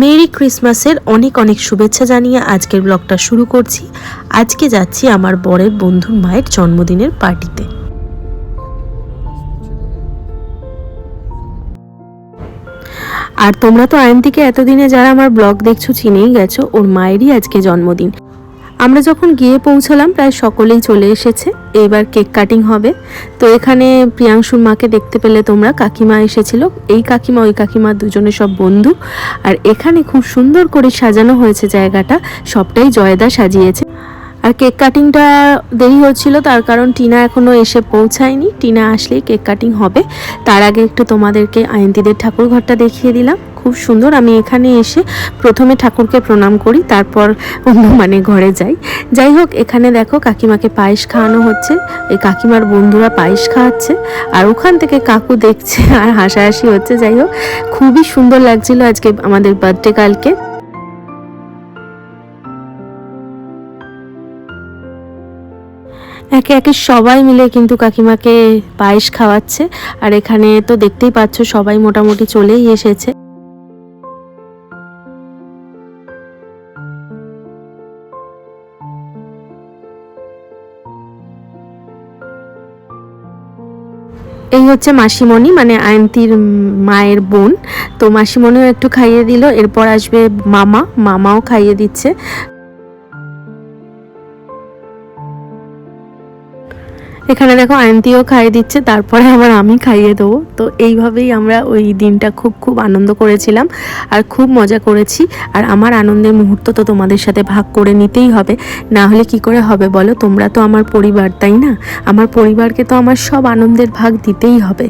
Mary ক্রিসমাসের অনেক অনেক শুভেচ্ছা জানিয়ে আজকের ব্লগটা শুরু করছি। আজকে যাচ্ছি আমার বরের বন্ধুর মায়ের জন্মদিনের পার্টিতে। আর তোমরা তো আয়ন্তিকে এতদিনে যারা আমার ব্লগ দেখছ চিনেই গেছো, ওর মায়েরই আজকে জন্মদিন। আমরা যখন গিয়ে পৌঁছলাম, প্রায় সকলেই চলে এসেছে। এবার কেক কাটিং হবে। তো এখানে প্রিয়াংশুর মাকে দেখতে পেলে তোমরা। কাকিমা এসেছিল। এই কাকিমা, ওই কাকিমা দুজনে সব বন্ধু। আর এখানে খুব সুন্দর করে সাজানো হয়েছে জায়গাটা। সবটাই জয়দা সাজিয়েছে। আর কেক কাটিংটা দেরি হচ্ছিল, তার কারণ টিনা এখনও এসে পৌঁছায়নি। টিনা আসলেই কেক কাটিং হবে। তার আগে একটু তোমাদেরকে আয়ন্তীদের ঠাকুর ঘরটা দেখিয়ে দিলাম। খুব সুন্দর। আমি এখানে এসে প্রথমে ঠাকুরকে প্রণাম করি, তারপর অন্য মানে ঘরে যাই। যাই হোক, এখানে দেখো কাকিমাকে পায়েস খাওয়ানো হচ্ছে। এই কাকিমার বন্ধুরা পায়েস খাওয়াচ্ছে আর ওখান থেকে কাকু দেখছে আর হাসাহাসি হচ্ছে। যাই হোক, খুবই সুন্দর লাগছিল আজকে আমাদের বার্থডে কালকে। একে একে সবাই মিলে কিন্তু কাকিমাকে পায়েস খাওয়াচ্ছে। আর এখানে তো দেখতেই পাচ্ছ সবাই মোটামুটি চলেই এসেছে। এই হচ্ছে মাসিমণি মানে আয়ন্তীর মায়ের বোন। তো মাসিমণিও একটু খাইয়ে দিল, এরপর আসবে মামা, মামাও খাইয়ে দিচ্ছে। এখানে দেখো আয়ন্তীও খাইয়ে দিচ্ছে, তারপরে আবার আমি খাইয়ে দেবো। তো এইভাবেই আমরা ওই দিনটা খুব খুব আনন্দ করেছিলাম আর খুব মজা করেছি। আর আমার আনন্দের মুহূর্ত তো তোমাদের সাথে ভাগ করে নিতেই হবে। না হলে কি করে হবে বলো? তোমরা তো আমার পরিবার, তাই না? আমার পরিবারকে তো আমার সব আনন্দের ভাগ দিতেই হবে।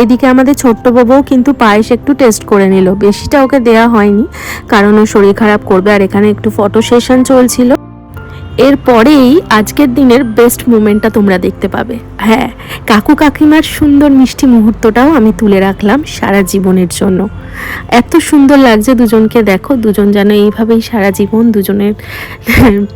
এইদিকে আমাদের ছোট্ট বাবুও কিন্তু পায়েস একটু টেস্ট করে নিল। বেশিটা ওকে দেয়া হয়নি, কারণ ও শরীর খারাপ করবে আর এখানে একটু ফটো সেশন চলছিল। এরপরেই আজকের দিনের বেস্ট মুমেন্টটা তোমরা দেখতে পাবে। হ্যাঁ কাকু কাকিমার সুন্দর মিষ্টি মুহূর্তটাও আমি তুলে রাখলাম সারা জীবনের জন্য। এত সুন্দর লাগছে দুজনকে দেখো, দুজন যেন এইভাবেই সারা জীবন দুজনের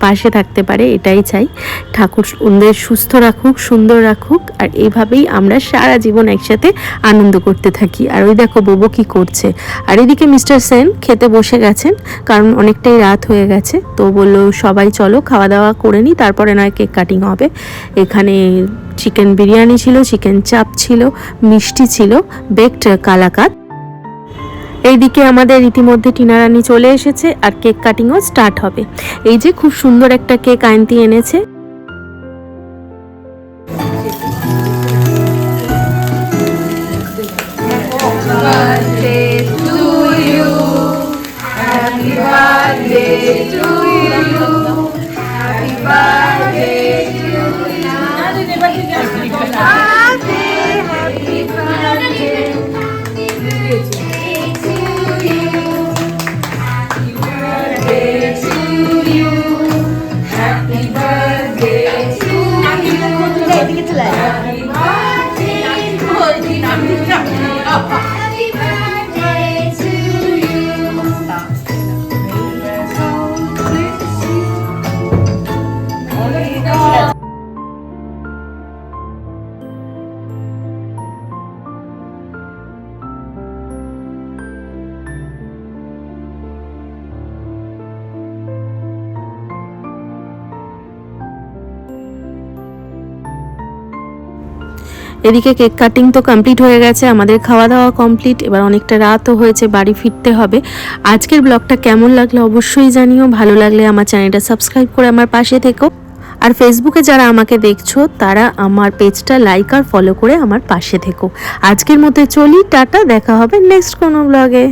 পাশে থাকতে পারে, এটাই চাই। ঠাকুর ওদের সুস্থ রাখুক, সুন্দর রাখুক, আর এইভাবেই আমরা সারা জীবন একসাথে আনন্দ করতে থাকি। আর ওই দেখো বোবো কি করছে। আর এদিকে মিস্টার সেন খেতে বসে গেছেন, কারণ অনেকটাই রাত হয়ে গেছে, তো বলল, সবাই চলো, খাওয়া দাওয়া করে নিই, তারপরে নয় কেক কাটিং হবে। এখানে চিকেন বিরিয়ানি ছিল, চিকেন চাপ ছিল, মিষ্টি ছিল বেকড কালাকাত। এইদিকে আমাদের ইতিমধ্যে টিনারানি চলে এসেছে আর কেক কাটিংও স্টার্ট হবে। এই যে খুব সুন্দর একটা কেক আইনতি এনেছে। এদিকে কেক কাটিং তো কমপ্লিট হয়ে গেছে, আমাদের খাওয়া দাওয়া কমপ্লিট, এবার অনেকটা রাতও হয়েছে, বাড়ি ফিরতে হবে। আজকের ব্লগটা কেমন লাগল অবশ্যই জানিও, ভালো লাগলে আমার চ্যানেলটা সাবস্ক্রাইব করে আমার পাশে থেকো। আর ফেসবুকে যারা আমাকে দেখছ, তারা আমার পেজটা লাইক আর ফলো করে আমার পাশে থেকো। আজকের মতো চলি, টাটা, দেখা হবে নেক্সট কোনো ব্লগে